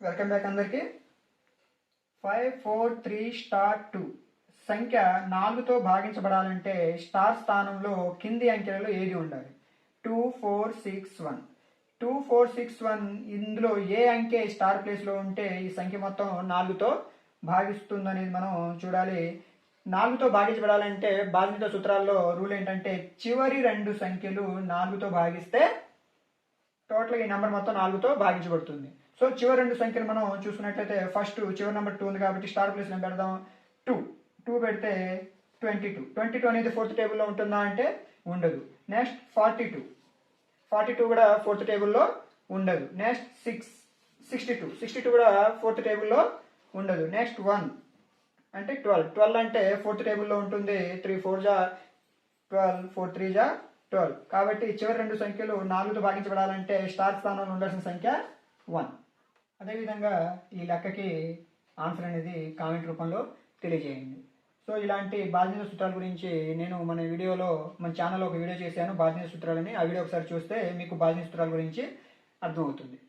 Welcome back అందరికి. Five four three star two. సంఖ్య నాలుగుతో భాగించబడాలంటే స్టార్ స్థానంలో కింది అంకెలలో ఏది ఉండాలి? Two four six one. Two four six one ఇందులో ఏ అంకె స్టార్ ప్లేస్లో ఉంటే ఈ సంఖ్య మొత్తం నాలుగుతో భాగిస్తుందనేది మనం చూడాలి. నాలుగుతో భాగించబడాలంటే బాధ్యత సూత్రాల్లో రూల్ ఏంటంటే చివరి రెండు సంఖ్యలు నాలుగుతో భాగిస్తే టోటల్ ఈ నెంబర్ మొత్తం నాలుగుతో భాగించబడుతుంది. సో చివరి రెండు సంఖ్యలు మనం చూసుకున్నట్లయితే ఫస్ట్ చివరి నెంబర్ టూ ఉంది కాబట్టి స్టార్ ప్లేస్ నేను పెడదాం. టూ టూ పెడితే ట్వంటీ టూ ట్వంటీ టూ అనేది ఫోర్త్ టేబుల్లో ఉంటుందా అంటే ఉండదు. Next forty two forty two కూడా ఫోర్త్ టేబుల్లో ఉండదు. Next six sixty two sixty two కూడా ఫోర్త్ టేబుల్లో ఉండదు. నెక్స్ట్ వన్ అంటే ట్వెల్వ్ ట్వెల్వ్ అంటే ఫోర్త్ టేబుల్లో ఉంటుంది. త్రీ ఫోర్ జా ట్వెల్వ్ ఫోర్ త్రీ జా ట్వెల్వ్ కాబట్టి చివరి రెండు సంఖ్యలు నాలుగుతో భాగించబడాలంటే స్టార్ స్థానంలో ఉండాల్సిన సంఖ్య వన్ అదేవిధంగా ఈ లెక్కకి ఆన్సర్ అనేది కామెంట్ రూపంలో తెలియజేయండి. సో ఇలాంటి బాధ్యత సూత్రాల గురించి నేను మన వీడియోలో మన ఛానల్లో ఒక వీడియో చేశాను బాధ్యత సూత్రాలని. ఆ వీడియో ఒకసారి చూస్తే మీకు బాధ్యత సూత్రాల గురించి అర్థమవుతుంది.